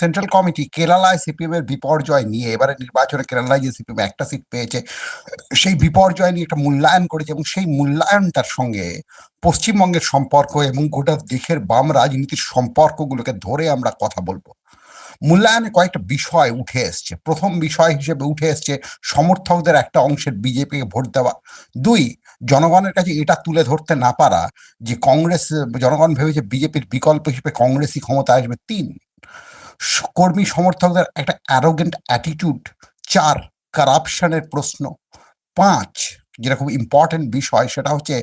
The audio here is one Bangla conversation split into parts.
সেন্ট্রাল কমিটি কেরালায় সিপিএম এর বিপর্যয় নিয়ে, এবারে নির্বাচনে কেরালায় যে সিপিএম একটা সিট পেয়েছে, সেই বিপর্যয় নিয়ে একটা মূল্যায়ন করেছে এবং সেই মূল্যায়নটার সঙ্গে পশ্চিমবঙ্গের সম্পর্ক এবং গোটা দেশের বাম রাজনীতির সম্পর্কগুলোকে ধরে আমরা কথা বলব। মূল্যায়নে কয়েকটা বিষয় উঠে এসছে। প্রথম বিষয় হিসেবে উঠে এসছে সমর্থকদের একটা অংশের বিজেপিকে ভোট দেওয়া। দুই, জনগণের কাছে এটা তুলে ধরতে না পারা যে কংগ্রেস, জনগণ ভেবেছে বিজেপির বিকল্প হিসেবে কংগ্রেসই ক্ষমতা আসবে। তিন কর্মী সমর্থকদের একটা অ্যারোগেন্ট অ্যাটিটিউড চার কারাপশনের প্রশ্ন। পাঁচ, যেটা খুব ইম্পর্টেন্ট বিষয়, সেটা হচ্ছে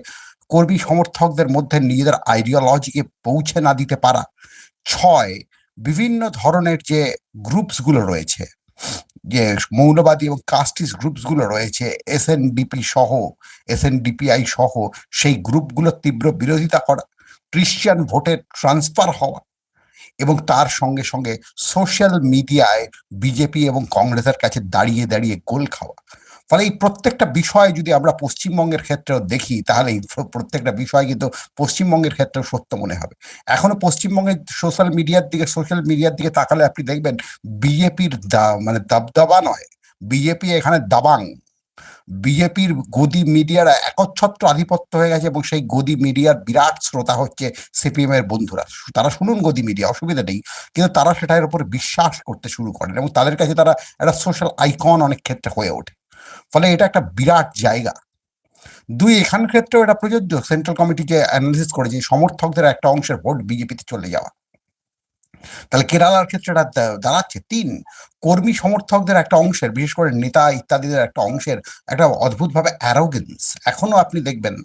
কর্মী সমর্থকদের মধ্যে নিজেদের আইডিওলজিকে পৌঁছে না দিতে পারা। ছয়, বিভিন্ন ধরনের যে গ্রুপসগুলো রয়েছে, যে মৌলবাদী এবং কাস্টিস গ্রুপসগুলো রয়েছে এস ডিপি সহ এস ডিপিআই সহ, সেই গ্রুপগুলোর তীব্র বিরোধিতা করা ক্রিশ্চিয়ান ভোটের ট্রান্সফার হওয়া এবং তার সঙ্গে সঙ্গে সোশ্যাল মিডিয়ায় বিজেপি এবং কংগ্রেসের কাছে দাঁড়িয়ে দাঁড়িয়ে গোল খাওয়া। ফলে এই প্রত্যেকটা বিষয় যদি আমরা পশ্চিমবঙ্গের ক্ষেত্রেও দেখি, তাহলে এই প্রত্যেকটা বিষয় কিন্তু পশ্চিমবঙ্গের ক্ষেত্রেও সত্য মনে হবে। এখনও পশ্চিমবঙ্গের সোশ্যাল মিডিয়ার দিকে সোশ্যাল মিডিয়ার দিকে তাকালে আপনি দেখবেন বিজেপির মানে দাবদাবা নয়। বিজেপি এখানে দাবাং। বিজেপির গদি মিডিয়ার একচ্ছত্র আধিপত্য হয়ে গেছে এবং সেই গদি মিডিয়ার বিরাট শ্রোতা হচ্ছে সিপিএম এর বন্ধুরা। তারা শুনুন গদি মিডিয়া, অসুবিধা নেই। কিন্তু তারা সেটার উপর বিশ্বাস করতে শুরু করেন এবং তাদের কাছে তারা একটা সোশ্যাল আইকন অনেক ক্ষেত্রে হয়ে ওঠে। ফলে এটা একটা বিরাট জায়গা। দুই, এখান ক্ষেত্রেও এটা প্রযোজ্য। সেন্ট্রাল কমিটি যে অ্যানালিসিস করেছে সমর্থকদের একটা অংশের ভোট বিজেপিতে চলে যাওয়া। তাহলে কেরালার ক্ষেত্রে এটা দাঁড়াচ্ছে। তিন, কর্মী সমর্থকদের একটা অংশের, বিশেষ করে নেতা ইত্যাদিদের একটা অংশের একটা অদ্ভুতভাবে অ্যারোগেন্স এখনও আপনি দেখবেন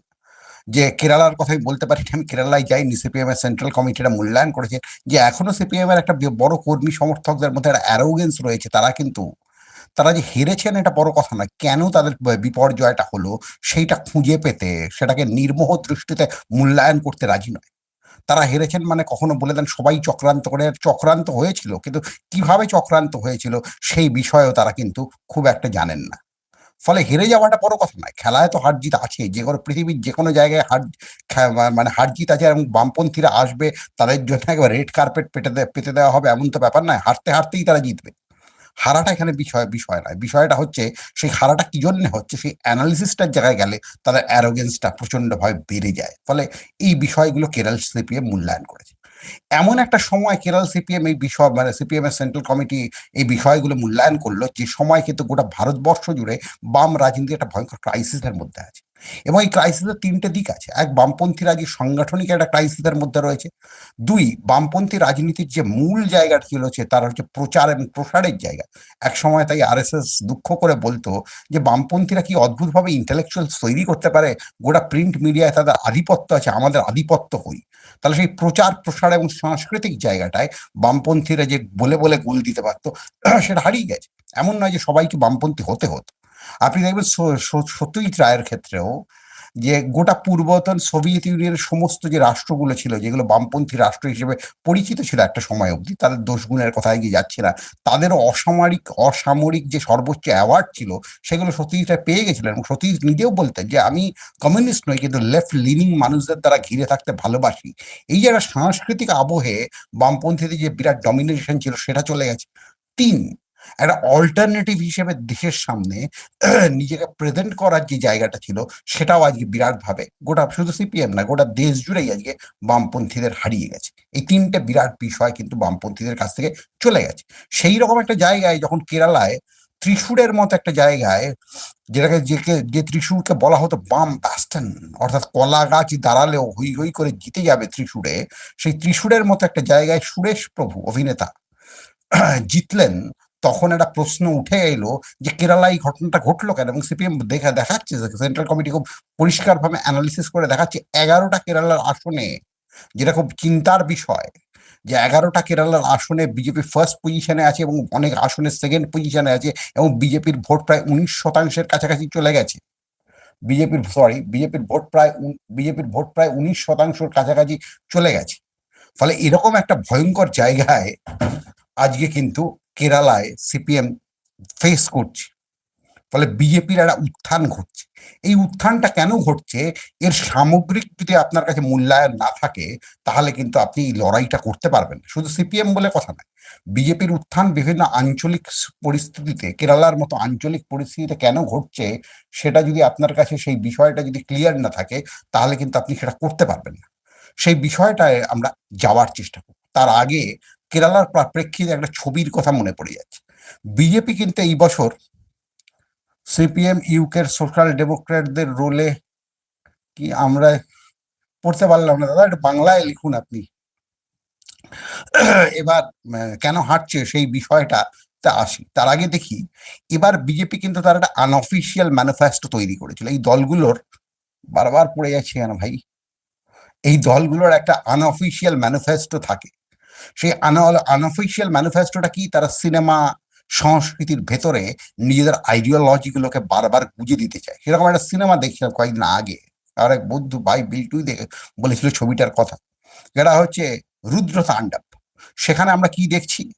যে কেরালার কথাই বলতে পারি আমি কেরালায় যাইনি সিপিএম এর সেন্ট্রাল কমিটিরা মূল্যায়ন করেছে। যে এখনও সিপিএম এর একটা বড় কর্মী সমর্থকদের মধ্যে একটা অ্যারোগেন্স রয়েছে। তারা কিন্তু, তারা যে হেরেছেন এটা বড় কথা নয়। কেন তাদের বিপর্যয়টা হলো, সেইটা খুঁজে পেতে, সেটাকে নির্মোহ দৃষ্টিতে মূল্যায়ন করতে রাজি নয়। তারা হেরেছেন মানে কখনো বলে দেন সবাই চক্রান্ত করে, চক্রান্ত হয়েছিল, কিন্তু কীভাবে চক্রান্ত হয়েছিল সেই বিষয়েও তারা কিন্তু খুব একটা জানেন না। ফলে হেরে যাওয়াটা বড় কথা নয়, খেলায় তো হার জিত আছে যে কোনো পৃথিবীর যে কোনো জায়গায় হার মানে হার জিত আছে এবং বামপন্থীরা আসবে, তাদের জন্য একবার রেড কার্পেট দে- পেতে দেওয়া হবে, এমন তো ব্যাপার নয়, হারতে হারতেই তারা জিতবে। হারাটা এখানে বিষয় বিষয় নয়। বিষয়টা হচ্ছে সেই হারাটা কি জন্য হচ্ছে সেই অ্যানালিসিসটার জায়গায় গেলে তাদের অ্যারোগেন্সটা প্রচন্ডভাবে বেড়ে যায়। ফলে এই বিষয়গুলো কেরাল সিপিএম মূল্যায়ন করেছে। এমন একটা সময় কেরল সিপিএম এই বিষয় মানে সিপিএম এর সেন্ট্রাল কমিটি এই বিষয়গুলো মূল্যায়ন করল, যে সময় কিন্তু গোটা ভারতবর্ষ জুড়ে বাম রাজনীতি একটা ভয়ঙ্কর ক্রাইসিসের মধ্যে আছে। এবং এই ক্রাইসিসের তিনটে দিক আছে। এক, বামপন্থী রাজি সাংগঠনিক একটা ক্রাইসিসের মধ্যে রয়েছে। দুই, বামপন্থী রাজনীতির যে মূল জায়গাটা ছিল তার হচ্ছে প্রচার এবং প্রসারের জায়গা। এক সময় তাই আরএসএস দুঃখ করে বলতো যে বামপন্থীরা কি অদ্ভুতভাবে ইন্টেলেকচুয়াল তৈরি করতে পারে? গোটা প্রিন্ট মিডিয়ায় তাদের আধিপত্য আছে, আমাদের আধিপত্য হই। তাহলে সেই প্রচার, প্রসার এবং সাংস্কৃতিক জায়গাটায় বামপন্থীরা যে বলে বলে গোল দিতে পারত, সেটা হারিয়ে গেছে। এমন নয় যে সবাইকে বামপন্থী হতে হতো। আপনি দেখবেন সত্যজিৎ রায়ের ক্ষেত্রেও যে গোটা পূর্বতন সোভিয়েত ইউনিয়নের সমস্ত যে রাষ্ট্রগুলো ছিল, যেগুলো বামপন্থী রাষ্ট্র হিসেবে পরিচিত ছিল একটা সময় অবধি, তাদের দোষগুণের কথায় গিয়ে যাচ্ছে না। তাদেরও অসামরিক অসামরিক যে সর্বোচ্চ অ্যাওয়ার্ড ছিল, সেগুলো সতীশটা পেয়ে গেছিলেন। এবং সত্যজিৎ নিজেও বলতেন যে, আমি কমিউনিস্ট নই, কিন্তু লেফট লিনিং মানুষদের দ্বারা ঘিরে থাকতে ভালোবাসি। এই যে একটা সাংস্কৃতিক আবহে বামপন্থীদের যে বিরাট ডমিনেশন ছিল, সেটা চলে গেছে। তিন একটা অল্টারনেটিভ হিসেবে দেশের সামনে নিজেকে প্রেজেন্ট করার যে জায়গাটা ছিল, সেটাও আজকে বিরাট ভাবে গোটা শুধু সিপিএম না, গোটা দেশ জুড়েই আজকে বামপন্থীদের হারিয়ে গেছে। এই তিনটে বিরাট বিষয় কিন্তু বামপন্থীদের কাছ থেকে চলে গেছে। সেই রকম একটা জায়গায় যখন কেরালায়, ত্রিশূরের মতো একটা জায়গায়, যেটাকে যে যে ত্রিশূরকে বলা হতো বাম ব্যাস্টন অর্থাৎ কলা গাছ দাঁড়ালেও হই হই করে জিতে যাবে ত্রিশূরে, সেই ত্রিশূরের মতো একটা জায়গায় সুরেশ প্রভু অভিনেতা জিতলেন তখন একটা প্রশ্ন উঠে এলো যে কেরালায় এই ঘটনাটা ঘটলো কেন? এবং সিপিএম দেখা, দেখাচ্ছে সেন্ট্রাল কমিটি খুব পরিষ্কারভাবে অ্যানালিসিস করে দেখাচ্ছে এগারোটা কেরালার আসনে যেটা খুব চিন্তার বিষয় যে এগারোটা কেরালার আসনে বিজেপি ফার্স্ট পজিশনে আছে এবং অনেক আসনে সেকেন্ড পজিশনে আছে এবং বিজেপির ভোট প্রায় উনিশ শতাংশের কাছাকাছি চলে গেছে। বিজেপির সরি বিজেপির ভোট প্রায় বিজেপির ভোট প্রায় উনিশ শতাংশের কাছাকাছি চলে গেছে। ফলে এরকম একটা ভয়ঙ্কর জায়গায় আজকে কিন্তু কেরালায় সিপিএম ফেস করছে। ফলে বিজেপির একটা উত্থান ঘটছে। এই উত্থানটা কেন ঘটছে? এর সামগ্রিক যদি আপনার কাছে মূল্যায়ন না থাকে, তাহলে কিন্তু আপনি এই লড়াইটা করতে পারবেন শুধু সিপিএম বলে কথা নয়, বিজেপির উত্থান বিভিন্ন আঞ্চলিক পরিস্থিতিতে, কেরালার মতো আঞ্চলিক পরিস্থিতিতে কেন ঘটছে, সেটা যদি আপনার কাছে সেই বিষয়টা যদি ক্লিয়ার না থাকে, তাহলে কিন্তু আপনি সেটা করতে পারবেন না। সেই বিষয়টায় আমরা যাওয়ার চেষ্টা করব। তার আগে কেরালার প্রা- প্রেক্ষিতে একটা ছবির কথা মনে পড়ে যাচ্ছে। বিজেপি কিন্তু এই বছর সিপিএম ইউকের সোশ্যাল ডেমোক্রেটদের রোলে কি আমরা পড়তে পারলাম না। দাদা, একটু বাংলায় লিখুন আপনি। এবার কেন হাঁটছে সেই বিষয়টা তা আসি। তার আগে দেখি, এবার বিজেপি কিন্তু তার একটা আনঅফিসিয়াল ম্যানিফেস্টো তৈরি করেছিল। এই দলগুলোর বারবার পড়ে যাচ্ছে কেন ভাই? এই দলগুলোর একটা আনঅফিসিয়াল ম্যানিফেস্টো থাকে। সেই আনঅফিসিয়াল ম্যানিফেস্টোটা কি? তারা সিনেমা সংস্কৃতির ভেতরে নিজেদের আইডিওলজি গুলোকে বারবার গুজে দিতে চায়। সেরকম একটা সিনেমা দেখছিলাম কয়েকদিন আগে। আর এক বন্ধু ভাই বিল্টুই দেখে বলেছিল ছবিটার কথা। যেটা হচ্ছে রুদ্র তাণ্ডব। সেখানে আমরা কি দেখছি?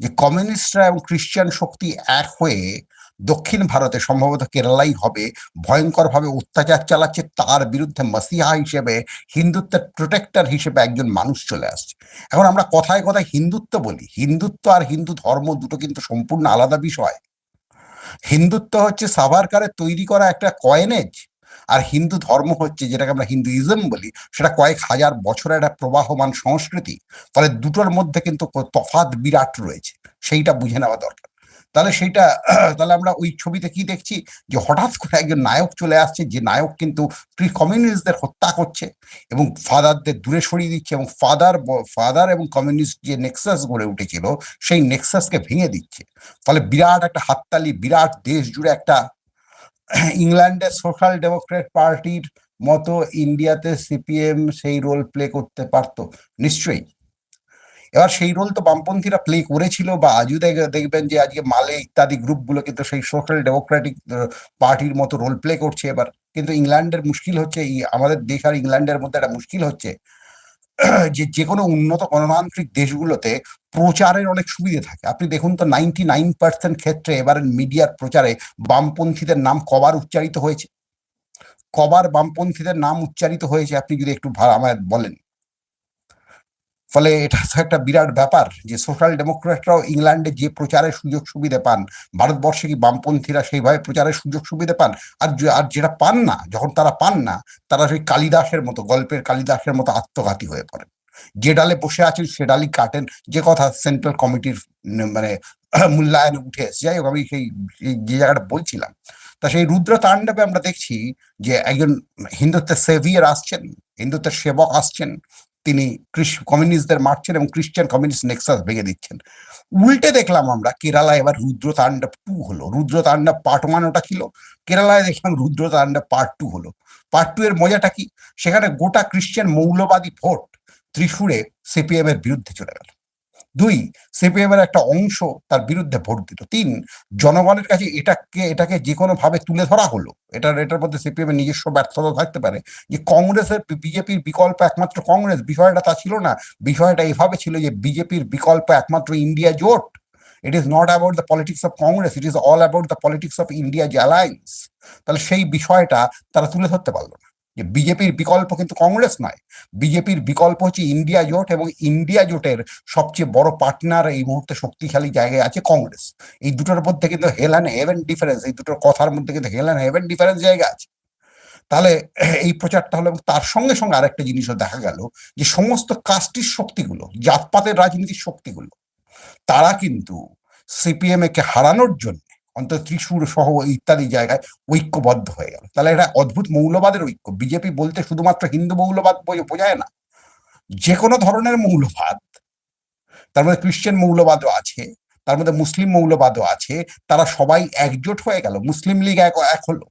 যে কমিউনিস্টরা এবং খ্রিস্টান শক্তি এক হয়ে দক্ষিণ ভারতে সম্ভবত কেরালাই হবে, ভয়ঙ্করভাবে অত্যাচার চালাচ্ছে, তার বিরুদ্ধে মাসিহা হিসেবে, হিন্দুত্বের প্রোটেক্টর হিসেবে একজন মানুষ চলে আসছে। এখন আমরা কথায় কথায় হিন্দুত্ব বলি। হিন্দুত্ব আর হিন্দু ধর্ম দুটো কিন্তু সম্পূর্ণ আলাদা বিষয়। হিন্দুত্ব হচ্ছে সাভারকারের তৈরি করা একটা কয়েনেজ আর হিন্দু ধর্ম হচ্ছে যেটাকে আমরা হিন্দুইজম বলি, সেটা কয়েক হাজার বছরের একটা প্রবাহমান সংস্কৃতি। ফলে দুটোর মধ্যে কিন্তু তফাৎ বিরাট রয়েছে। সেইটা বুঝে নেওয়া দরকার। তাহলে সেইটা, তাহলে আমরা ওই ছবিতে কি দেখছি? যে হঠাৎ করে একজন নায়ক চলে আসছে, যে নায়ক কিন্তু প্রি কমিউনিস্টদের হত্যা করছে এবং ফাদারদের দূরে সরিয়ে দিচ্ছে এবং ফাদার ফাদার এবং কমিউনিস্ট যে নেক্সাস গড়ে উঠেছিল, সেই নেক্সাসকে ভেঙে দিচ্ছে। ফলে বিরাট একটা হাততালি, বিরাট দেশ জুড়ে একটা ইংল্যান্ডের সোশ্যাল ডেমোক্রেট পার্টির মতো ইন্ডিয়াতে সিপিএম সেই রোল প্লে করতে পারতো। নিশ্চয়ই। এবার সেই রোল তো বামপন্থীরা প্লে করেছিল বা আজও দেখবেন যে আজকে মালে ইত্যাদি গ্রুপগুলো কিন্তু সেই সোশ্যাল ডেমোক্রেটিক পার্টির মতো রোল প্লে করছে এবার। কিন্তু ইংল্যান্ডের মুশকিল হচ্ছে আমাদের দেশ আর ইংল্যান্ডের মধ্যে একটা মুশকিল হচ্ছে, যে যে কোনো উন্নত গণতান্ত্রিক দেশগুলোতে প্রচারের অনেক সুবিধে থাকে। আপনি দেখুন তো নাইনটি নাইন পার্সেন্ট ক্ষেত্রে এবার মিডিয়ার প্রচারে বামপন্থীদের নাম কবার উচ্চারিত হয়েছে। কবার বামপন্থীদের নাম উচ্চারিত হয়েছে, আপনি যদি একটু আমায় বলেন। ফলে এটা তো একটা বিরাট ব্যাপার যে সোশ্যাল ডেমোক্রেটরাও ইংল্যান্ডে যে প্রচারের সুযোগ সুবিধা পান, ভারতবর্ষে কি বামপন্থীরা সেইভাবে প্রচারের সুযোগ সুবিধা পান? আর আর যেটা পান না, যখন তারা পান না, তারা সেই কালিদাসের মতো, গল্পের কালিদাসের মতো আত্মঘাতী হয়ে পড়েন। যে ডালে বসে আছেন, সে ডালই কাটেন। যে কথা সেন্ট্রাল কমিটির মানে মূল্যায়নে উঠে এসে যাই হোক, আমি সেই সেই, যে জায়গাটা বলছিলাম। তা সেই রুদ্র তাণ্ডবে আমরা দেখছি যে একজন হিন্দুত্বের সেভিয়ার আসছেন, হিন্দুত্বের সেবক আসছেন। তিনি কমিউনিস্টদের মারছেন এবং খ্রিস্টান কমিউনিস্ট নেক্সাস ভেঙে দিচ্ছেন। উল্টে দেখলাম আমরা, কেরালায় এবার রুদ্র তাণ্ডব টু হলো। রুদ্র তাণ্ডব পার্ট ওয়ান ওটা ছিল। কেরালায় দেখলাম রুদ্র তাণ্ডব পার্ট টু হলো। পার্ট টু এর মজাটা কি? সেখানে গোটা খ্রিস্টান মৌলবাদী ভোট ত্রিশুরে সিপিএম এর বিরুদ্ধে চলে গেল। দুই সিপিএম এর একটা অংশ তার বিরুদ্ধে ভোট দিল। তিন, জনগণের কাছে এটাকে এটাকে যে কোনো ভাবে তুলে ধরা হলো, এটার এটার মধ্যে সিপিএম এর নিজস্ব ব্যর্থতা থাকতে পারে। যে কংগ্রেসের বিজেপির বিকল্প একমাত্র কংগ্রেস, বিষয়টা তা ছিল না। বিষয়টা এভাবে ছিল যে বিজেপির বিকল্প একমাত্র ইন্ডিয়া জোট। It is not about the politics of Congress it is all about the politics of India যে অ্যালায়েন্স তাহলে সেই বিষয়টা তারা তুলে ধরতে পারল না। যে বিজেপির বিকল্প কিন্তু কংগ্রেস নয়। বিজেপির বিকল্প হচ্ছে ইন্ডিয়া জোট এবং ইন্ডিয়া জোটের সবচেয়ে বড় পার্টনার এই মুহূর্তে শক্তিশালী জায়গায় আছে কংগ্রেস। এই দুটোর মধ্যে কিন্তু হেল অ্যান্ড হেভেন ডিফারেন্স এই দুটোর কথার মধ্যে কিন্তু হেল অ্যান্ড হেভেন ডিফারেন্স জায়গা আছে। তাহলে এই প্রচারটা হলো এবং তার সঙ্গে সঙ্গে আরেকটা জিনিসও দেখা গেল যে সমস্ত কাস্টির শক্তিগুলো, জাতপাতের রাজনীতির শক্তিগুলো, তারা কিন্তু সিপিএম কে হারানোর জন্য অন্তত ত্রিশূর সহ ইত্যাদি জায়গায় ঐক্যবদ্ধ হয়ে গেল। তাহলে এটা অদ্ভুত মৌলবাদের ঐক্য। বিজেপি বলতে শুধুমাত্র হিন্দু মৌলবাদ বোঝায় না। যে কোনো ধরনের মৌলবাদ, তার মধ্যে খ্রিস্টান মৌলবাদও আছে, তার মধ্যে মুসলিম মৌলবাদও আছে, তারা সবাই একজোট হয়ে গেল। মুসলিম লীগ এক এক হলো,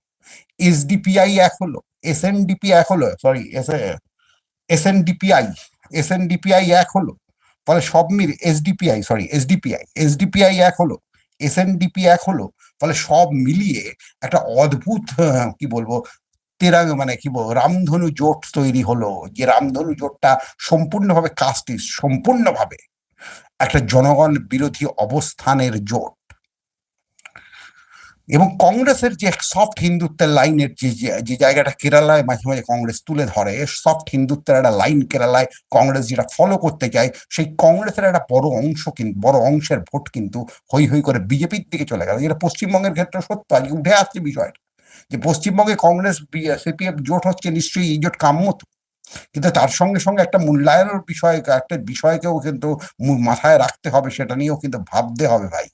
এসডিপিআই এক হলো, এসএনডিপি এক হলো সরি এসএনডিপিআই এসএনডিপিআই এক হলো, ফলে সব মিল এসডিপিআই সরি এসডিপিআই এসডিপিআই এক হলো এসএনডিপি এক হলো, ফলে সব মিলিয়ে একটা অদ্ভুত কি বলব, তেরা মানে কি বলব, রামধনু জোট তৈরি হলো, যে রামধনু জোটটা সম্পূর্ণভাবে কাস্টিস সম্পূর্ণভাবে একটা জনগণ বিরোধী অবস্থানের জোট। এবং কংগ্রেসের যে সফট হিন্দুত্বের লাইনের যে, যে- জায়গাটা কেরালায় মাঝে মাঝে কংগ্রেস তুলে ধরে সফট হিন্দুত্বের একটা লাইন কেরালায় কংগ্রেস যেটা ফলো করতে চায়, সেই কংগ্রেসের একটা বড় অংশ কিন্তু বড় অংশের ভোট কিন্তু হই হই করে বিজেপির দিকে চলে গেল। যেটা পশ্চিমবঙ্গের ক্ষেত্রে সত্য আজকে উঠে আসছে বিষয়টা। যে পশ্চিমবঙ্গে কংগ্রেস সিপিএফ জোট হচ্ছে নিশ্চয়ই এই জোট কাম্য তো। কিন্তু তার সঙ্গে সঙ্গে একটা মূল্যায়নের বিষয়, একটা বিষয়কেও কিন্তু মাথায় রাখতে হবে, সেটা নিয়েও কিন্তু ভাবতে হবে ভাই।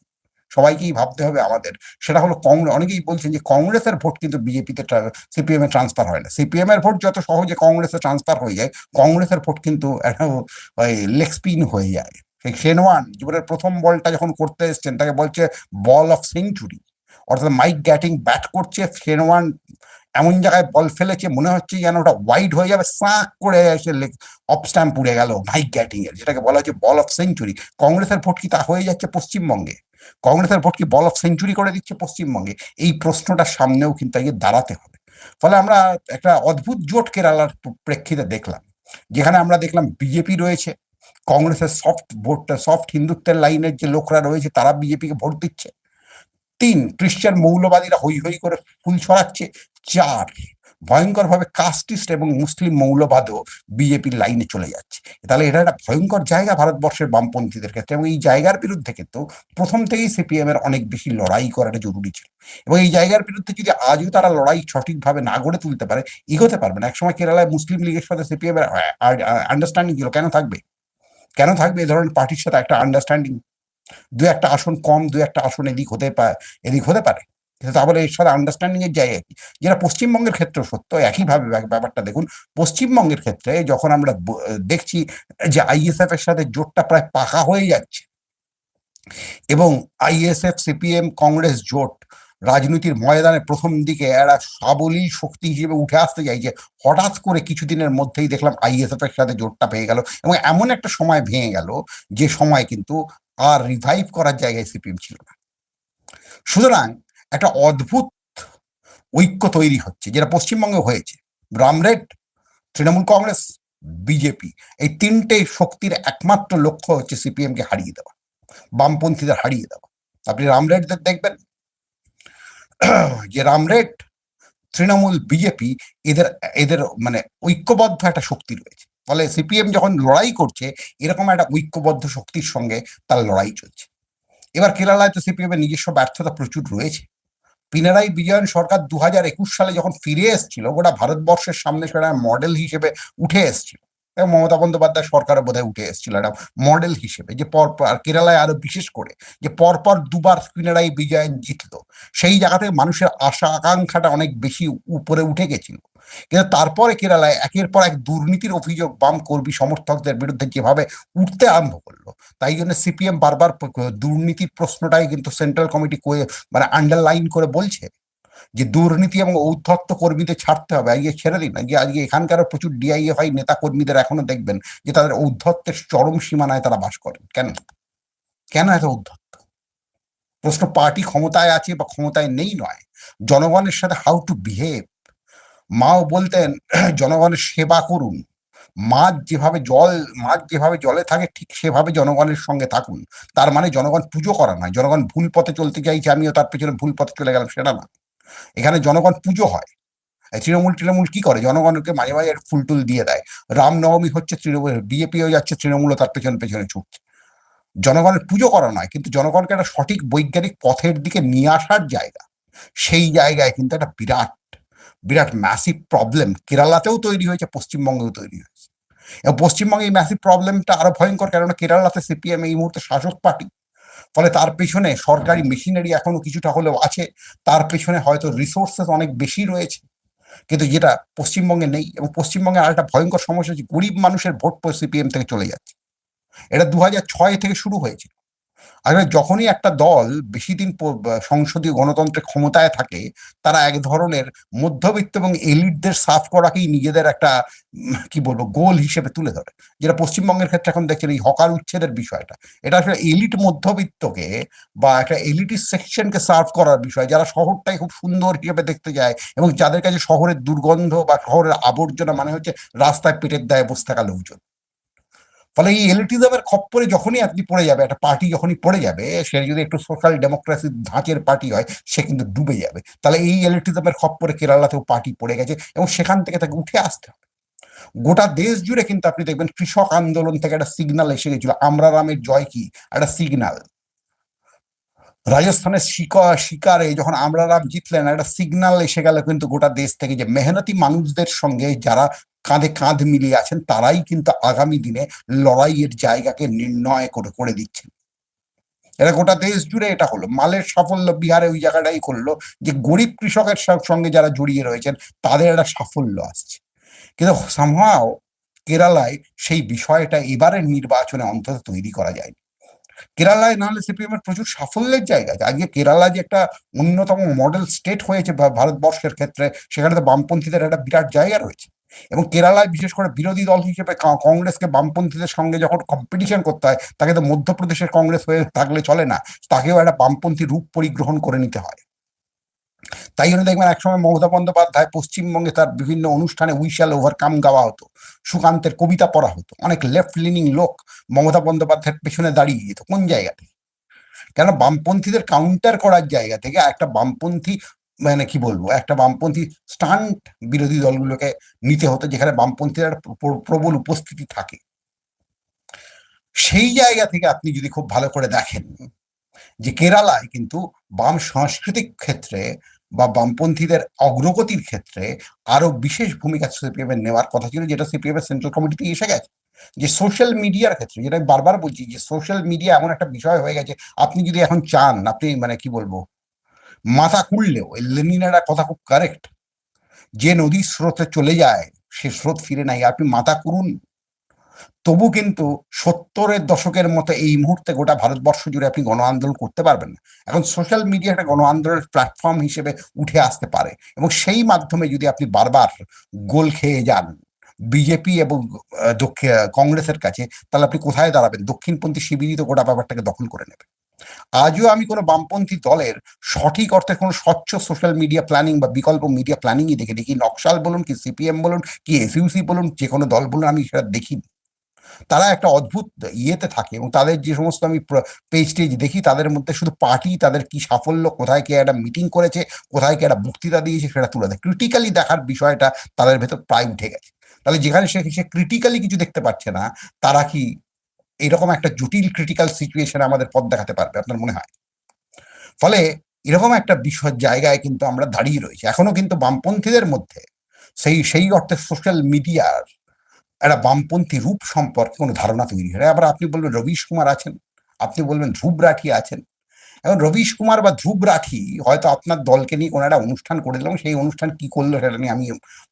সবাইকেই ভাবতে হবে আমাদের। সেটা হলো কংগ্রেস অনেকেই বলছেন যে কংগ্রেসের ভোট কিন্তু বিজেপিতে সিপিএম এ ট্রান্সফার হয় না। সিপিএম এর ভোট যত সহজে কংগ্রেসে ট্রান্সফার হয়ে যায়, কংগ্রেসের ভোট কিন্তু একটা ওই লেগ স্পিন হয়ে যায়। সেই সেনওয়ান জীবনের প্রথম বলটা যখন করতে এসছেন, তাকে বলছে বল অফ সেঞ্চুরি অর্থাৎ মাইক গ্যাটিং ব্যাট করছে সেনওয়ান এমন জায়গায় বল ফেলেছে, মনে হচ্ছে যেন ওটা ওয়াইড হয়ে যাবে, সাঁক করে এসে অফ স্ট্যাম্প উড়ে গেল মাইক গ্যাটিং এর যেটাকে বলা হচ্ছে বল অফ সেঞ্চুরি কংগ্রেসের ভোট কি তা হয়ে যাচ্ছে পশ্চিমবঙ্গে? কংগ্রেসের ভোট কি বল অফ সেঞ্চুরি করে দিচ্ছে পশ্চিমবঙ্গে? এই প্রশ্নটার সামনেও কিন্তু আগে দাঁড়াতে হবে। ফলে আমরা একটা অদ্ভুত জোট কেরালার প্রেক্ষিতে দেখলাম, যেখানে আমরা দেখলাম বিজেপি রয়েছে, কংগ্রেসের সফট ভোট সফট হিন্দুত্বের লাইনের যে লোকরা রয়েছে, তারা বিজেপিকে ভোট দিচ্ছে। তিন খ্রিস্টান মৌলবাদীরা হই হই করে ফুল ছড়াচ্ছে। চার ভয়ঙ্কর ভাবে কাস্টিস্ট এবং মুসলিম মৌলবাদও বিজেপির লাইনে চলে যাচ্ছে। তাহলে এটা একটা ভয়ঙ্কর জায়গা ভারতবর্ষের বামপন্থীদের ক্ষেত্রে এবং এই জায়গার বিরুদ্ধে কিন্তু প্রথম থেকেই সিপিএম এর অনেক বেশি লড়াই করাটা জরুরি ছিল। এবং এই জায়গার বিরুদ্ধে যদি আজও তারা লড়াই সঠিকভাবে না গড়ে তুলতে পারে, এগোতে পারবে না। একসময় কেরালায় মুসলিম লীগের সাথে সিপিএম এর আন্ডারস্ট্যান্ডিং ছিল। কেন থাকবে? কেন থাকবে? এই ধরনের পার্টির সাথে একটা আন্ডারস্ট্যান্ডিং দু একটা আসন কম, দু একটা আসন এদিক হতে পারে এদিক হতে পারে। কিন্তু এর সাথে আন্ডারস্ট্যান্ডিং এর জায়গা কি? যেটা পশ্চিমবঙ্গের ক্ষেত্রে সত্য, একইভাবে ব্যাপ- ব্যাপারটা দেখুন, পশ্চিমবঙ্গের ক্ষেত্রে যখন আমরা দেখছি যে আইএসএফ এর সাথে জোটটা প্রায় পাকা হয়ে যাচ্ছে এবং আইএসএফ সিপিএম কংগ্রেস জোট রাজনীতির ময়দানে প্রথম দিকে এরা সাবলীল শক্তি হিসেবে উঠে আসতে চাইছে, হঠাৎ করে কিছুদিনের মধ্যেই দেখলাম আইএসএফ এর সাথে জোটটা পেয়ে গেল এবং এমন একটা সময় ভেঙে গেল যে সময় কিন্তু আর রিভাইভ করার জায়গায় সিপিএম ছিল না। সুতরাং একটা অদ্ভুত ঐক্য তৈরি হচ্ছে, যেটা পশ্চিমবঙ্গে হয়েছে। রামরেড তৃণমূল কংগ্রেস, বিজেপি, এই তিনটে শক্তির একমাত্র লক্ষ্য হচ্ছে সিপিএম কে হারিয়ে দেওয়া, বামপন্থীদের হারিয়ে দেওয়া। আপনি রামরেডদের দেখবেন, যে রামরেড তৃণমূল, বিজেপি, এদের এদের মানে ঐক্যবদ্ধ একটা শক্তি রয়েছে। ফলে সিপিএম যখন লড়াই করছে, এরকম একটা ঐক্যবদ্ধ শক্তির সঙ্গে তার লড়াই চলছে। এবার কেরালায় তো সিপিএম এর নিজস্ব ব্যর্থতা প্রচুর রয়েছে। পিনারাই বিজয়ন সরকার দু সালে যখন ফিরে এসেছিল, গোটা ভারতবর্ষের সামনে সেটা মডেল হিসেবে উঠে এসেছিল। এবং মমতা বন্দ্যোপাধ্যায় সরকারও বোধহয় উঠে এসেছিল একটা মডেল হিসেবে যে পরপর আর কেরালায় আরও বিশেষ করে যে পরপর দুবার পিনারাই বিজয়ন জিতলো, সেই জায়গা থেকে মানুষের আশা, আকাঙ্ক্ষাটা অনেক বেশি উপরে উঠে গেছিল। কিন্তু তারপরে কেরালায় একের পর এক দুর্নীতির অভিযোগ বাম কর্মী সমর্থকদের বিরুদ্ধে যেভাবে উঠতে আরম্ভ করল, তাই জন্য সিপিএম বারবার দুর্নীতির প্রশ্নটাই কিন্তু সেন্ট্রাল কমিটি মানে আন্ডারলাইন করে বলছে যে দুর্নীতি এবং ঔদ্ধত্য কর্মীদের ছাড়তে হবে, আজকে ছেড়ে দিন। আজকে আজকে এখানকার প্রচুর ডিআইএফআই নেতা কর্মীদের এখনও দেখবেন যে তাদের ঔদ্ধত্যের চরম সীমানায় তারা বাস করেন। কেন? কেন এত ঔদ্ধত্য? প্রশ্ন পার্টি ক্ষমতায় আছে বা ক্ষমতায় নেই নয়। জনগণের সাথে হাউ টু বিহেভ মাও বলতেন, জনগণের সেবা করুন। মাছ যেভাবে জল, মাছ যেভাবে জলে থাকে, ঠিক সেভাবে জনগণের সঙ্গে থাকুন। তার মানে জনগণ পুজো করা নয়। জনগণ ভুল পথে চলতে চাইছে, আমিও তার পেছনে ভুল পথে চলে গেলাম, সেটা না। এখানে জনগণ পুজো হয়। এই তৃণমূল তৃণমূল কি করে? জনগণকে মাঝে মাঝে একটা ফুল টুল দিয়ে দেয়। রামনবমী হচ্ছে তৃণমূল বিজেপিও যাচ্ছে তৃণমূল তার পেছনে পেছনে ছুটছে। জনগণের পুজো করা নয়, কিন্তু জনগণকে একটা সঠিক বৈজ্ঞানিক পথের দিকে নিয়ে আসার জায়গা। সেই জায়গায় কিন্তু একটা বিরাট বিরাট ম্যাসিভ প্রবলেম কেরালাতেও তৈরি হয়েছে, পশ্চিমবঙ্গেও তৈরি হয়েছে। এবং পশ্চিমবঙ্গে এই ম্যাসিভ প্রবলেমটা আরও ভয়ঙ্কর, কেননা কেরালাতে সিপিএম এই মুহূর্তে শাসক পার্টি। ফলে তার পেছনে সরকারি মেশিনারি এখনও কিছুটা হলেও আছে। তার পেছনে হয়তো রিসোর্সেস অনেক বেশি রয়েছে। কিন্তু যেটা পশ্চিমবঙ্গে নেই এবং পশ্চিমবঙ্গে আর একটা ভয়ঙ্কর সমস্যা হচ্ছে গরিব মানুষের ভোট সিপিএম থেকে চলে যাচ্ছে। এটা দু ছয় থেকে শুরু হয়েছে আসলে যখনই একটা দল বেশি দিন সংসদীয় গণতন্ত্রের ক্ষমতায় থাকে, তারা এক ধরনের মধ্যবিত্ত এবং এলিটদের সাফ করাকেই নিজেদের একটা কি বলব, গোল হিসেবে তুলে ধরে। যেটা পশ্চিমবঙ্গের ক্ষেত্রে এখন দেখছেন এই হকার উচ্ছেদের বিষয়টা। এটা আসলে এলিট মধ্যবিত্তকে বা একটা এলিটিস সেকশনকে সার্ভ করার বিষয়, যারা শহরটাই খুব সুন্দর হিসেবে দেখতে যায় এবং যাদের কাছে শহরের দুর্গন্ধ বা শহরের আবর্জনা মানে হচ্ছে রাস্তায় পেটের দায়ে বসে থাকা লোকজন। ফলে এই এলিটিজমের খপ্পরে যখনই আপনি পড়ে যাবে, একটা পার্টি যখনই পড়ে যাবে, সে যদি একটু সোশ্যাল ডেমোক্রেসির ধাঁচের পার্টি হয়, সে কিন্তু ডুবে যাবে। তাহলে এই এলিটিজমের খপ্পরে কেরালাতেও পার্টি পড়ে গেছে এবং সেখান থেকে তাকে উঠে আসতে হবে। গোটা দেশ জুড়ে কিন্তু আপনি দেখবেন কৃষক আন্দোলন থেকে একটা সিগনাল এসে গেছিল আমরা রামের জয় কি? একটা সিগন্যাল রাজস্থানের শিকা, শিকারে যখন আমরা রাম জিতলেন, একটা সিগনাল এসে গেল কিন্তু গোটা দেশ থেকে যে মেহনতি মানুষদের সঙ্গে যারা কাঁধে কাঁধ মিলিয়ে আছেন, তারাই কিন্তু আগামী দিনে লড়াইয়ের জায়গাকে নির্ণয় করে করে দিচ্ছেন। এটা গোটা দেশ জুড়ে এটা হলো। মালের সাফল্য বিহারে ওই জায়গাটাই করল যে, গরিব কৃষকের সঙ্গে যারা জড়িয়ে রয়েছেন, তাদের একটা সাফল্য আসছে। কিন্তু সামহাও কেরালায় সেই বিষয়টা এবারের নির্বাচনে অন্তত তৈরি করা যায়নি। কেরালায় নাহলে সিপিএম এর প্রচুর সাফল্যের জায়গা আছে। আজকে কেরালা যে একটা অন্যতম মডেল স্টেট হয়েছে ভারতবর্ষের ক্ষেত্রে, সেখানে তো বামপন্থীদের একটা বিরাট জায়গা রয়েছে। এবং কেরালায় বিশেষ করে বিরোধী দল হিসেবে কংগ্রেসকে বামপন্থীদের সঙ্গে যখন কম্পিটিশন করতে হয়, তাকে তো মধ্যপ্রদেশের কংগ্রেস হয়ে থাকলে চলে না, তাকেও একটা বামপন্থী রূপ পরিগ্রহণ করে নিতে হয়। তাই জন্য দেখবেন একসময় মমতা বন্দ্যোপাধ্যায় পশ্চিমবঙ্গে তার বিভিন্ন অনুষ্ঠানে উইশাল ওভারকাম গাওয়া হতো, সুকান্তের কবিতা পড়া হতো। অনেক লেফট লিনিং লোক মমতা বন্দ্যোপাধ্যায়ের পেছনে দাঁড়িয়ে যেত, কোন জায়গাতে? কেন বামপন্থীদের কাউন্টার করার জায়গা থেকে একটা বামপন্থী মানে কি বলব? একটা বামপন্থী স্টান্ট বিরোধী দলগুলোকে নিতে হতো যেখানে বামপন্থীর প্র- প্রবল উপস্থিতি থাকে। সেই জায়গা থেকে আপনি যদি খুব ভালো করে দেখেন যে কেরালায় কিন্তু বাম সাংস্কৃতিক ক্ষেত্রে বা বামপন্থীদের অগ্রগতির ক্ষেত্রে আরও বিশেষ ভূমিকা সিপিএম এর নেওয়ার কথা ছিল, যেটা সিপিএম এর সেন্ট্রাল কমিটিতে এসে গেছে। যে সোশ্যাল মিডিয়ার ক্ষেত্রে, যেটা বারবার বলছি যে সোশ্যাল মিডিয়া এমন একটা বিষয় হয়ে গেছে, আপনি যদি এখন চান, আপনি মানে কি বলব? মাথা খুললেও, এই লেনিনারা কথা খুব কারেক্ট যে নদীর স্রোতে চলে যায়, সে স্রোত ফিরে নাই। আপনি মাথা করুন তবু কিন্তু সত্তরের দশকের মতো এই মুহূর্তে গোটা ভারতবর্ষ জুড়ে আপনি গণ আন্দোলন করতে পারবেন না। এখন সোশ্যাল মিডিয়া একটা গণ আন্দোলনের প্ল্যাটফর্ম হিসেবে উঠে আসতে পারে। এবং সেই মাধ্যমে যদি আপনি বারবার গোল খেয়ে যান বিজেপি এবং কংগ্রেসের কাছে, তাহলে আপনি কোথায় দাঁড়াবেন? দক্ষিণপন্থী শিবিরই তো গোটা ব্যাপারটাকে দখল করে নেবে। আজও আমি কোনো বামপন্থী দলের সঠিক অর্থে কোনো স্বচ্ছ সোশ্যাল মিডিয়া প্ল্যানিং বা বিকল্প মিডিয়া প্ল্যানিংই দেখে দেখি নকশাল বলুন, কি সিপিএম বলুন, কি এসইউসি বলুন, যে কোনো দল বলুন আমি সেটা দেখিনি। তারা একটা অদ্ভুত ইয়েতে থাকে এবং তাদের যে সমস্ত আমি পেজ টেজ দেখি, তাদের মধ্যে শুধু পার্টি, তাদের কি সাফল্য, কোথায় কে একটা মিটিং করেছে, কোথায় কে একটা বক্তৃতা দিয়েছে সেটা তুলে দেয় ক্রিটিক্যালি দেখার বিষয়টা তাদের ভেতর প্রায় উঠে গেছে। তাহলে যেখানে সে সে ক্রিটিক্যালি কিছু দেখতে পাচ্ছে না, তারা কি এরকম একটা জটিল ক্রিটিক্যাল সিচুয়েশনে আমাদের পথ দেখাতে পারবে, আপনার মনে হয়? ফলে এরকম একটা বিষয় জায়গায় কিন্তু আমরা দাঁড়িয়ে রয়েছি। এখনও কিন্তু বামপন্থীদের মধ্যে সেই সেই অর্থে সোশ্যাল মিডিয়ার একটা বামপন্থী রূপ সম্পর্কে কোনো ধারণা তৈরি হয় আবার আপনি বলবেন, রবিশ কুমার আছেন, আপনি বলবেন ধ্রুব রাঠি আছেন। এখন রবিশ কুমার বা ধ্রুব রাঠি হয়তো আপনার দলকে নিয়ে কোনো একটা অনুষ্ঠান করে দিলাম সেই অনুষ্ঠান কি করল সেটা নিয়ে আমি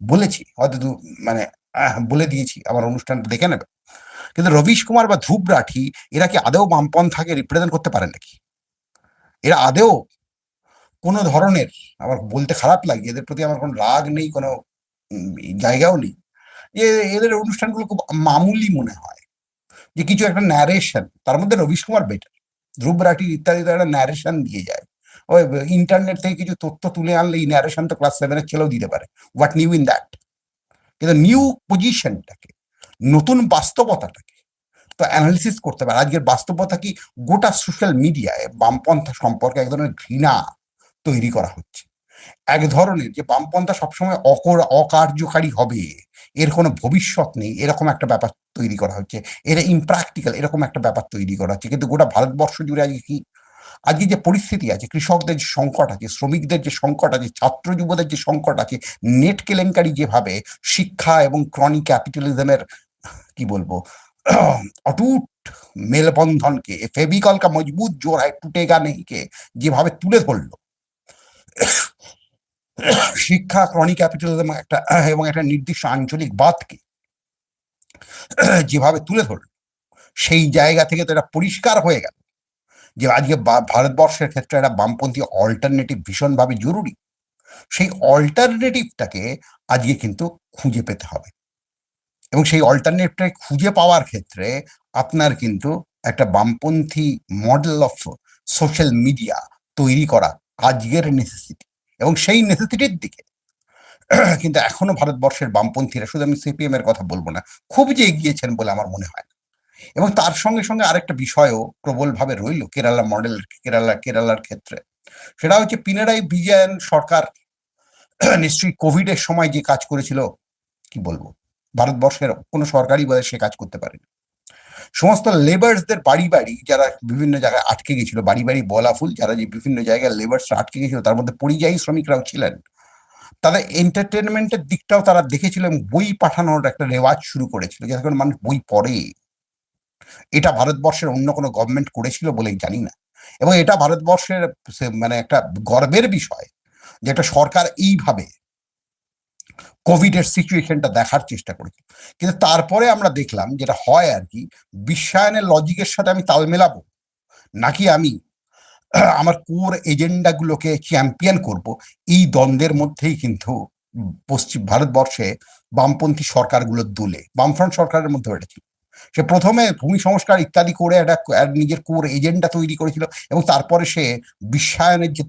বলেছি। হয়তো মানে বলে দিয়েছি আমার অনুষ্ঠানটা দেখে নেবে। কিন্তু রবিশ কুমার বা ধ্রুব রাঠি, এরা কি আদেও বামপন্থাকে রিপ্রেজেন্ট করতে পারে নাকি? এরা আদেও কোনো ধরনের আমার বলতে খারাপ লাগে, এদের প্রতি আমার কোনো রাগ নেই, কোনো জায়গাও নেই। যে এদের অনুষ্ঠানগুলো খুব মামুলি মনে হয়। যে কিছু একটা ন্যারেশন তার মধ্যে রবিশ কুমার বেটার ধ্রুব রাঠি ইত্যাদি একটা ন্যারেশন দিয়ে যায়। ওই ইন্টারনেট থেকে কিছু তথ্য তুলে আনলে এই ন্যারেশন তো ক্লাস সেভেনের ছেলেও দিতে পারে। হোয়াট নিউ ইন দ্যাট কিন্তু নিউ পজিশনটাকে নতুন বাস্তবতাটাকে তো অ্যানালিসিস করতে পারে আজকের বাস্তবতা কি? গোটা সোশ্যাল মিডিয়ায় বামপন্থা সম্পর্কে এক ধরনের ঘৃণা তৈরি করা হচ্ছে। এক ধরনের যে বামপন্থা সবসময় অকর, অকার্যকারী হবে, এর কোনো ভবিষ্যৎ নেই, এরকম একটা ব্যাপার তৈরি করা হচ্ছে। এটা ইমপ্র্যাকটিক্যাল এরকম একটা ব্যাপার তৈরি করা হচ্ছে। কিন্তু গোটা ভারতবর্ষ জুড়ে আজকে কি? আজকে যে পরিস্থিতি আছে, কৃষকদের যে সংকট আছে, শ্রমিকদের যে সংকট আছে, ছাত্র যুবদের যে সংকট আছে নেট কেলেঙ্কারি যেভাবে শিক্ষা এবং ক্রনিক ক্যাপিটালিজমের কি বলব অটুট মেলবন্ধনকে ফেবিকল কা মজবুত জোর হয় টুটেগা নেই কে যেভাবে তুলে ধরলো। শিক্ষা ক্রনিক ক্যাপিটালিজম একটা, এবং একটা নির্দিষ্ট আঞ্চলিক বাদকে যেভাবে তুলে ধরলো, সেই জায়গা থেকে তো এটা পরিষ্কার হয়ে গেল যে আজকে ভারতবর্ষের ক্ষেত্রে একটা বামপন্থী অল্টারনেটিভ ভীষণভাবে জরুরি। সেই অল্টারনেটিভটাকে আজকে কিন্তু খুঁজে পেতে হবে। এবং সেই অল্টারনেটিভটাকে খুঁজে পাওয়ার ক্ষেত্রে আপনার কিন্তু একটা বামপন্থী মডেল অফ সোশ্যাল মিডিয়া তৈরি করা আজকের নেসেসিটি এবং সেই নেসেসিটির দিকে। কিন্তু এখনও ভারতবর্ষের বামপন্থীরা, শুধু আমি সিপিএম এর কথা বলব না, খুব যে এগিয়েছেন বলে আমার মনে হয়। এবং তার সঙ্গে সঙ্গে আরেকটা বিষয়ও প্রবলভাবে রইল কেরালা মডেল কেরালা, কেরালার ক্ষেত্রে। সেটা হচ্ছে পিনারাই বিজয়ন সরকার, নিশ্চয়ই কোভিড এর সময় যে কাজ করেছিল, কি বলব? ভারতবর্ষের কোনো সরকারি বোধ সে কাজ করতে পারেনি। সমস্ত লেবার্সদের বাড়ি বাড়ি যারা বিভিন্ন জায়গায় আটকে গেছিল, বাড়ি বাড়ি বলাফুল যারা যে বিভিন্ন জায়গায় লেবার্স আটকে গেছিল, তার মধ্যে পরিযায়ী শ্রমিকরাও ছিলেন। তাদের এন্টারটেনমেন্টের দিকটাও তারা দেখেছিল এবং বই পাঠানোর একটা রেওয়াজ শুরু করেছিল করে মানুষ বই পড়ে। এটা ভারতবর্ষের অন্য কোনো গভর্নমেন্ট করেছিল বলেই জানি না। এবং এটা ভারতবর্ষের মানে একটা গর্বের বিষয়, যে একটা সরকার এইভাবে কোভিড এর সিচুয়েশনটা দেখার চেষ্টা করেছে। কিন্তু তারপরে আমরা দেখলাম যেটা হয় আর কি, বিশ্বায়নের লজিকের সাথে আমি তাল মেলাবো? নাকি আমি আমার কোর এজেন্ডাগুলোকে চ্যাম্পিয়ন করব? এই দ্বন্দ্বের মধ্যেই কিন্তু পশ্চিম ভারতবর্ষে বামপন্থী সরকারগুলোর দোলে, বামফ্রন্ট সরকারের মধ্যে এটা ছিল। সে প্রথমে ভূমি সংস্কার ইত্যাদি করে একটা নিজের কোর এজেন্ডা তৈরি করেছিল এবং তারপরে সে বিশ্বায়নের যে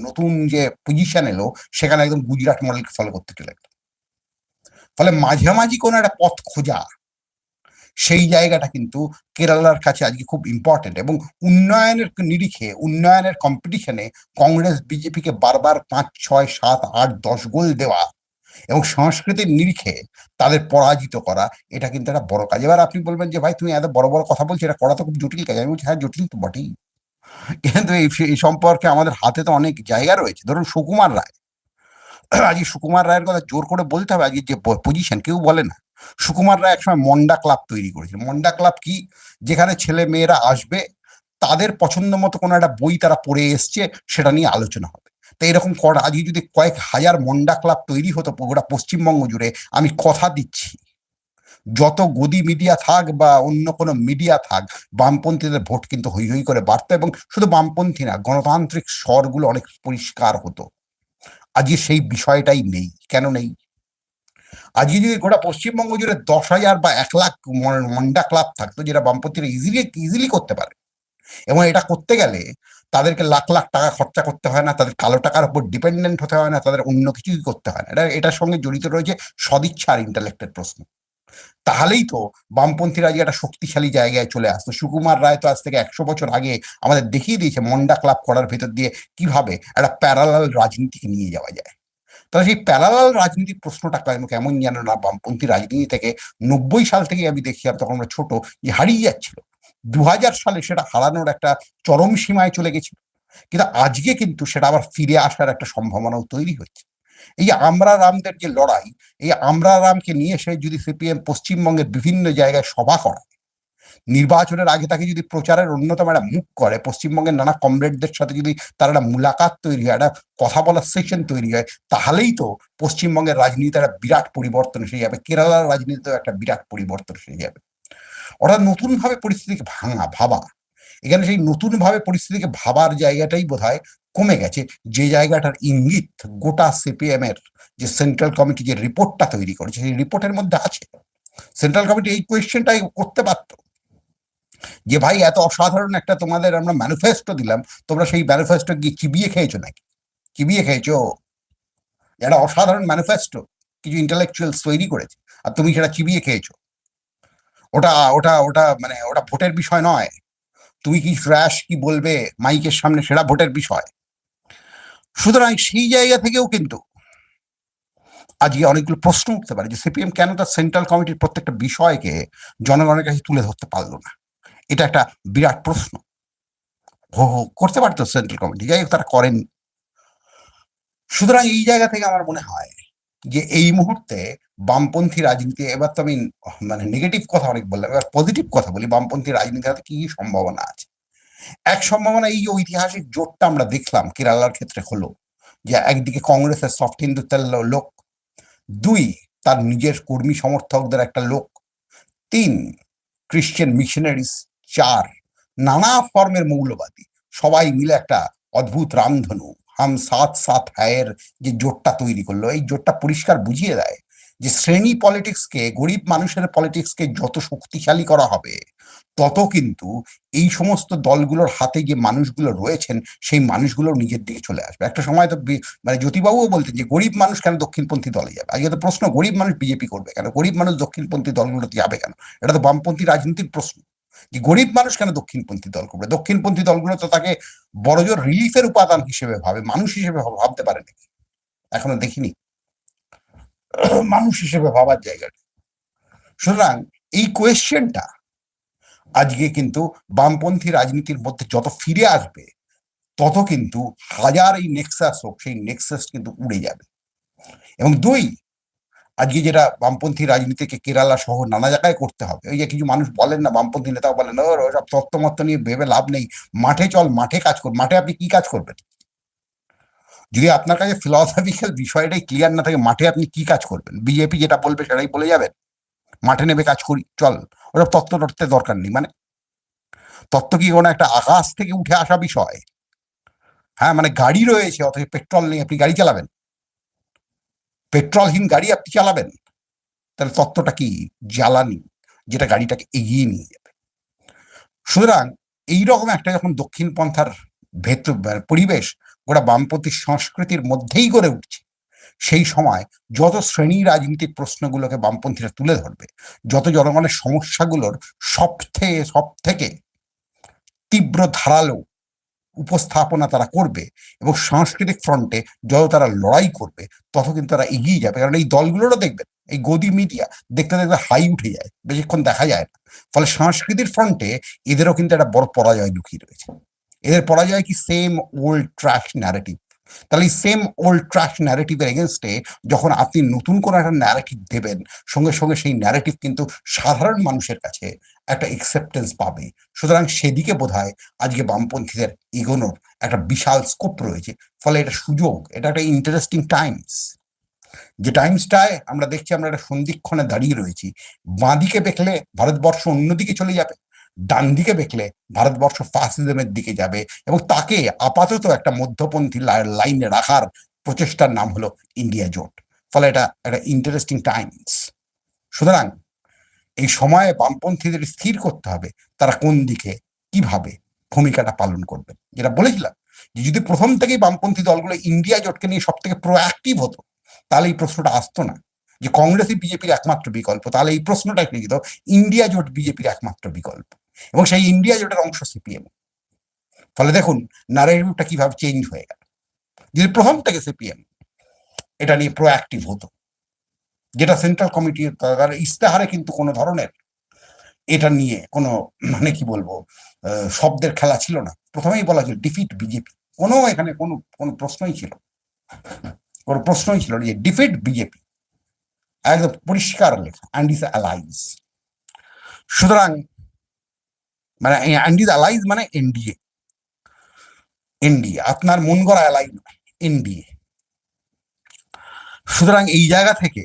নতুন যে পজিশন এলো, সেখানে একদম গুজরাট মডেলকে ফলো করতে চলে গেল। ফলে মাঝামাঝি কোনো একটা পথ খোঁজা, সেই জায়গাটা কিন্তু কেরালার কাছে আজকে খুব ইম্পর্টেন্ট এবং উন্নয়নের নিরিখে, উন্নয়নের কম্পিটিশনে কংগ্রেস বিজেপিকে বারবার পাঁচ, ছয়, সাত, আট, দশ গোল দেওয়া এবং সংস্কৃতির নিরিখে তাদের পরাজিত করা, এটা কিন্তু একটা বড় কাজ। এবার আপনি বলবেন যে, ভাই, তুমি এত বড় বড় কথা বলছো, এটা করা তো খুব জটিল কাজ। আমি বলছি হ্যাঁ জটিল তো বটেই। কিন্তু এই সম্পর্কে আমাদের হাতে তো অনেক জায়গা রয়েছে। ধরুন সুকুমার রায় আজকে সুকুমার রায়ের কথা জোর করে বলতে হবে, আজকে যে পজিশন কেউ বলে না। সুকুমার রায় একসময় মন্ডা ক্লাব তৈরি করেছিল। মন্ডা ক্লাব কি? যেখানে ছেলে মেয়েরা আসবে, তাদের পছন্দ মতো কোনো একটা বই তারা পড়ে এসছে, সেটা নিয়ে আলোচনা হবে। তো এরকম করা আজকে যদি কয়েক হাজার মন্ডা ক্লাব তৈরি হতো গোটা পশ্চিমবঙ্গ জুড়ে, আমি কথা দিচ্ছি। যত গদি মিডিয়া থাক বা অন্য কোনো মিডিয়া থাক, বামপন্থীদের ভোট কিন্তু হই হই করে বাড়তো এবং শুধু বামপন্থী না, গণতান্ত্রিক স্বরগুলো অনেক পরিষ্কার হতো। আজকে সেই বিষয়টাই নেই। কেন নেই? আজকে যদি গোটা পশ্চিমবঙ্গ জুড়ে দশ হাজার বা এক লাখ মন- মন্ডা ক্লাব থাকতো, যেটা বামপন্থীরা ইজিলি ইজিলি করতে পারে। এবং এটা করতে গেলে তাদেরকে লাখ লাখ টাকা খরচা করতে হয় না, তাদের কালো টাকার উপর ডিপেন্ডেন্ট হতে হয় না, তাদের অন্য কিছুই করতে হয় না। এটা, এটার সঙ্গে জড়িত রয়েছে সদিচ্ছা আর ইন্টালেক্টের প্রশ্ন। তাহলেই তো বামপন্থীরা যে একটা শক্তিশালী জায়গায় চলে আসতো। সুকুমার রায় তো আজ থেকে একশো বছর আগে আমাদের দেখিয়ে দিয়েছে মন্ডা ক্লাব করার ভেতর দিয়ে কীভাবে একটা প্যারালাল রাজনীতিকে নিয়ে যাওয়া যায়। তাহলে সেই প্যারালাল রাজনীতির প্রশ্নটা কেন- কেমন যেন না, বামপন্থী রাজনীতি থেকে নব্বই সাল থেকে আমি দেখছিলাম তখন আমরা ছোট যে হারিয়ে যাচ্ছিল। দু হাজার সালে সেটা হারানোর একটা চরম সীমায় চলে গেছিল। কিন্তু আজকে কিন্তু সেটা আবার ফিরে আসার একটা সম্ভাবনাও তৈরি হচ্ছে। এই আমরা রামদের যে লড়াই, এই আমরা রামকে নিয়ে এসে যদি সিপিএম পশ্চিমবঙ্গের বিভিন্ন জায়গায় সভা করায়, নির্বাচনের আগে তাকে যদি প্রচারের অন্যতম একটা মুখ করে, পশ্চিমবঙ্গের নানা কমরেডদের সাথে যদি তার একটা মুলাকাত তৈরি হয়, একটা কথা বলার সেশন তৈরি হয়, তাহলেই তো পশ্চিমবঙ্গের রাজনীতিতে একটা বিরাট পরিবর্তন এসে যাবে, কেরালার রাজনীতিতেও একটা বিরাট পরিবর্তন এসে যাবে। অর্থাৎ নতুনভাবে পরিস্থিতিকে ভাঙা, ভাবা। এখানে সেই নতুনভাবে পরিস্থিতিকে ভাবার জায়গাটাই বোধহয় কমে গেছে, যে জায়গাটার ইঙ্গিত গোটা সিপিএম এর যে সেন্ট্রাল কমিটি যে রিপোর্টটা তৈরি করেছে, সেই রিপোর্টের মধ্যে আছে। সেন্ট্রাল কমিটি এই কোয়েশ্চেনটাই করতে পারত যে ভাই, এত অসাধারণ একটা তোমাদের আমরা ম্যানিফেস্টো দিলাম, তোমরা সেই ম্যানিফেস্টো গিয়ে চিবিয়ে খেয়েছো নাকি? চিবিয়ে খেয়েছো? একটা অসাধারণ ম্যানিফেস্টো, কিছু ইন্টালেকচুয়ালস তৈরি করেছে, আর তুমি সেটা চিবিয়ে খেয়েছো। ওটা ওটা ওটা মানে ওটা ভোটের বিষয় নয়। তুমি কি ট্র্যাশ কি বলবে? মাইকের সামনে সেটা ভোটের বিষয়। সুতরাং সেই জায়গা থেকেও কিন্তু আজকে অনেকগুলো প্রশ্ন উঠতে পারে যে সিপিএম কেন তার সেন্ট্রাল কমিটির প্রত্যেকটা বিষয়কে জনগণের কাছে তুলে ধরতে পারল না? এটা একটা বিরাট প্রশ্ন। করতে পারতো সেন্ট্রাল কমিটি, যাই হোক, তারা করেন। সুতরাং এই জায়গা থেকে আমার মনে হয় যে এই মুহূর্তে বামপন্থী রাজনীতি, এবার তো আমি মানে নেগেটিভ কথা অনেক বললাম, এবার পজিটিভ কথা বলি, বামপন্থী রাজনীতি কি সম্ভাবনা আছে? এক সম্ভাবনা এই ঐতিহাসিক জোটটা আমরা দেখলাম কেরালার ক্ষেত্রে হলো, যে একদিকে কংগ্রেসের সফট হিন্দুত্বের লোক, দুই তার নিজের কর্মী সমর্থকদের একটা লোক, তিন খ্রিশ্চান মিশনারিজ চার নানা ফর্মের মৌলবাদী, সবাই মিলে একটা অদ্ভুত রামধনু, হাম সাত সাত হায়ের যে জোটটা তৈরি করল, এই জোটটা পরিষ্কার বুঝিয়ে দেয় যে শ্রেণি পলিটিক্সকে গরিব মানুষের পলিটিক্সকে যত শক্তিশালী করা হবে, তত কিন্তু এই সমস্ত দলগুলোর হাতে যে মানুষগুলো রয়েছেন, সেই মানুষগুলো নিজের দিকে চলে আসবে। একটা সময় তো মানে জ্যোতিবাবুও বলতেন যে, গরিব মানুষ কেন দক্ষিণপন্থী দলে যাবে? আজকে তো প্রশ্ন, গরিব মানুষ বিজেপি করবে কেন? গরিব মানুষ দক্ষিণপন্থী দলগুলোতে যাবে কেন? এটা তো বামপন্থী রাজনীতির প্রশ্ন। যে গরিব মানুষ কেন দক্ষিণপন্থী দল করবে? দক্ষিণপন্থী দলগুলো তো তাকে বড়জোর রিলিফের উপাদান হিসেবে ভাবে, মানুষ হিসেবে ভাবতে পারে নাকি? এখনও দেখিনি। মানুষ হিসেবে ভাবার জায়গাটা সুতরাং এই কোয়েশ্চেনটা আজকে কিন্তু বামপন্থী রাজনীতির মধ্যে যত ফিরে আসবে তত কিন্তু হাজার এই নেক্সাস হোক সেই নেক্সাস কিন্তু উড়ে যাবে। এবং দুই আজকে যেটা বামপন্থী রাজনীতিকে কেরালা সহ নানা জায়গায় করতে হবে ওই যে কিছু মানুষ বলেন না বামপন্থী নেতাও বলেন "ও, ওসব তত্ত্বমত্ত নিয়ে ভেবে লাভ নেই। মাঠে চল মাঠে কাজ কর মাঠে আপনি কি কাজ করবেন? যদি আপনার কাছে ফিলসফিক্যাল বিষয়টাই ক্লিয়ার না থাকে, মাঠে আপনি কি কাজ করবেন? বিজেপি যেটা বলবে সেটাই বলে যাবেন? মাঠে নেবে কাজ করি, চল। ওসব তত্ত্ব তত্ত্বের দরকার নেই মানে তত্ত্ব কি কোনো একটা আকাশ থেকে উঠে আসা বিষয়? হ্যাঁ মানে গাড়ি রয়েছে, অথচ পেট্রোল নেই, আপনি গাড়ি চালাবেন? পেট্রোলহীন গাড়ি আপনি চালাবেন? তাহলে তত্ত্বটা কি? জ্বালানি, যেটা গাড়িটাকে এগিয়ে নিয়ে যাবে। সুতরাং, এইরকম একটা যখন দক্ষিণ পন্থার ভেতর, পরিবেশ গোটা বামপন্থী সংস্কৃতির মধ্যেই গড়ে উঠছে। সেই সময় যত শ্রেণি রাজনীতির প্রশ্নগুলোকে বামপন্থীরা তুলে ধরবে, যত জনগণের সমস্যাগুলোর সব থেকে সব থেকে তীব্র ধারালো উপস্থাপনা তারা করবে এবং সাংস্কৃতিক ফ্রন্টে যত তারা লড়াই করবে, তত কিন্তু তারা এগিয়ে যাবে। কারণ এই দলগুলোরও দেখবেন, এই গদি মিডিয়া দেখতে দেখতে হাই উঠে যায়, বেশিক্ষণ দেখা যায় না। ফলে সংস্কৃতির ফ্রন্টে এদেরও কিন্তু একটা বড় পরাজয় লুকিয়ে রয়েছে। এদের পড়া যায় কি সেম ওল্ড ট্র্যাশ ন্যারেটিভ তাহলে এই সেম ওল্ড ট্র্যাশ ন্যারেটিভের এগেনস্টে যখন আপনি নতুন কোনো একটা ন্যারেটিভ দেবেন, সঙ্গে সঙ্গে সেই ন্যারেটিভ কিন্তু সাধারণ মানুষের কাছে একটা একসেপ্টেন্স পাবে। সুতরাং সেদিকে বোধ হয় আজকে বামপন্থীদের এগোনোর একটা বিশাল স্কোপ রয়েছে। ফলে এটা সুযোগ, এটা একটা ইন্টারেস্টিং টাইমস যে টাইমসটায় আমরা দেখছি আমরা একটা সন্ধিক্ষণে দাঁড়িয়ে রয়েছি। বাঁদিকে দেখলে ভারতবর্ষ অন্যদিকে চলে যাবে। ডান দিকে দেখলে ভারতবর্ষ ফাসিজমের দিকে যাবে এবং তাকে আপাতত একটা মধ্যপন্থী লাইনে রাখার প্রচেষ্টার নাম হলো ইন্ডিয়া জোট। ফলে এটা একটা ইন্টারেস্টিং টাইমস সুতরাং এই সময়ে বামপন্থীদের স্থির করতে হবে, তারা কোন দিকে, কীভাবে ভূমিকাটা পালন করবে। যেটা বলেছিলাম যে যদি প্রথম থেকেই বামপন্থী দলগুলো ইন্ডিয়া জোটকে নিয়ে সব থেকে প্রোঅ্যাক্টিভ হতো, তাহলে এই প্রশ্নটা আসতো না। যে কংগ্রেসই বিজেপির একমাত্র বিকল্প, তাহলে এই প্রশ্নটা যেত ইন্ডিয়া জোট বিজেপির একমাত্র বিকল্প। এবং সেই ইন্ডিয়া জোটের অংশ সিপিএম ফলে দেখুন নারেটিভটা কীভাবে চেঞ্জ হয়ে গেল। যদি প্রথম থেকে সিপিএম এটা নিয়ে প্রোঅ্যাক্টিভ হতো। যেটা সেন্ট্রাল কমিটি তার ইস্তেহারে কিন্তু কোনো ধরনের এটা নিয়ে কোনো মানে কি বলব শব্দের খেলা ছিল না। প্রথমেই বলা ছিল ডিফিট বিজেপি কোনো এখানে কোনো কোনো প্রশ্নই ছিল। কোনো প্রশ্নই ছিল না যে ডিফিট বিজেপি একদম পরিষ্কার লেখা অ্যান্ড ইস অ্যালাইজ সুতরাং মানে অ্যান্ড ইস অ্যালাইজ মানে এনডিএ এনডিএ আপনার মন গড়া অ্যালাই এনডিএ সুতরাং এই জায়গা থেকে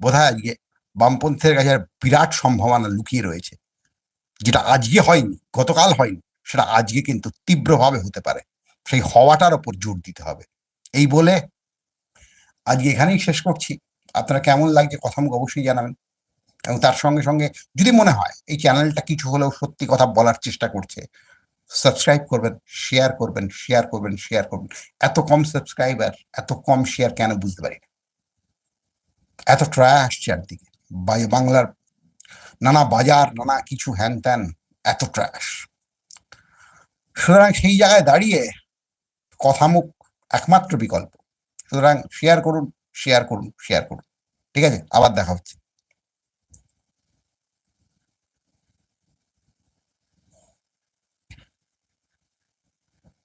বোধহয় আজকে বামপন্থীর কাছে বিরাট সম্ভাবনা লুকিয়ে রয়েছে, যেটা আজকে হয়নি, গতকাল হয়নি, সেটা আজকে কিন্তু তীব্রভাবে হতে পারে। সেই হওয়াটার ওপর জোর দিতে হবে। এই বলে আজকে এখানেই শেষ করছি। আপনারা কেমন লাগছে কথা মুখ অবশ্যই জানাবেন। এবং তার সঙ্গে সঙ্গে যদি মনে হয় এই চ্যানেলটা কিছু হলেও সত্যি কথা বলার চেষ্টা করছে সাবস্ক্রাইব করবেন শেয়ার করবেন শেয়ার করবেন শেয়ার করবেন। এত কম সাবস্ক্রাইবার এত কম শেয়ার কেন বুঝতে পারি না? এত ট্রাশ চারদিকে। বাই- বাংলার নানা বাজার, নানা কিছু হ্যান ত্যান, এত ট্রাশ সুতরাং সেই জায়গায় দাঁড়িয়ে কথামুখ একমাত্র বিকল্প। সুতরাং শেয়ার করুন শেয়ার করুন শেয়ার করুন। ঠিক আছে? আবার দেখা হচ্ছে।